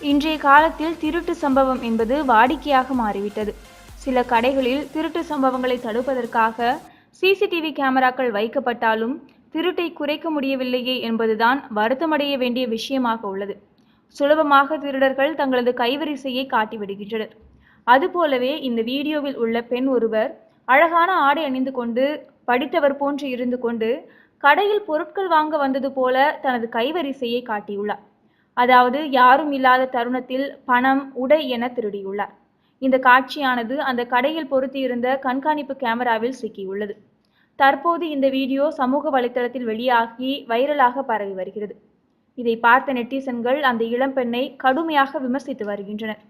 இன்றைய காலத்தில் திருட்டு சம்பவம் என்பது வாடிக்கையாக மாறிவிட்டது. சில கடைகளில் திருட்டு சம்பவங்களை தடுப்பதற்காக சிசிடிவி கேமராக்கள் வைக்கப்பட்டாலும் திருட்டை குறைக்க முடியவில்லையே என்பதுதான் வருத்தமடைய வேண்டிய விஷயமாக உள்ளது. சுலபமாக திருடர்கள் தங்களது கைவரிசையை காட்டிவிடுகின்றனர். அதுபோலவே இந்த வீடியோவில் உள்ள பெண் ஒருவர் அழகான ஆடை அணிந்து கொண்டு படித்தவர் போன்று இருந்து கொண்டு கடையில் பொருட்கள் வாங்க வந்தது போல தனது கைவரிசையை காட்டியுள்ளார். அதாவது யாரும் இல்லாத தருணத்தில் பணம் உடை என திருடியுள்ளார். இந்த காட்சியானது அந்த கடையில் பொருத்தியிருந்த கண்காணிப்பு கேமராவில் சிக்கியுள்ளது. தற்போது இந்த வீடியோ சமூக வலைத்தளத்தில் வெளியாகி வைரலாக பரவி வருகிறது. இதை பார்த்த நெட்டிசன்கள் அந்த இளம்பெண்ணை கடுமையாக விமர்சித்து வருகின்றனர்.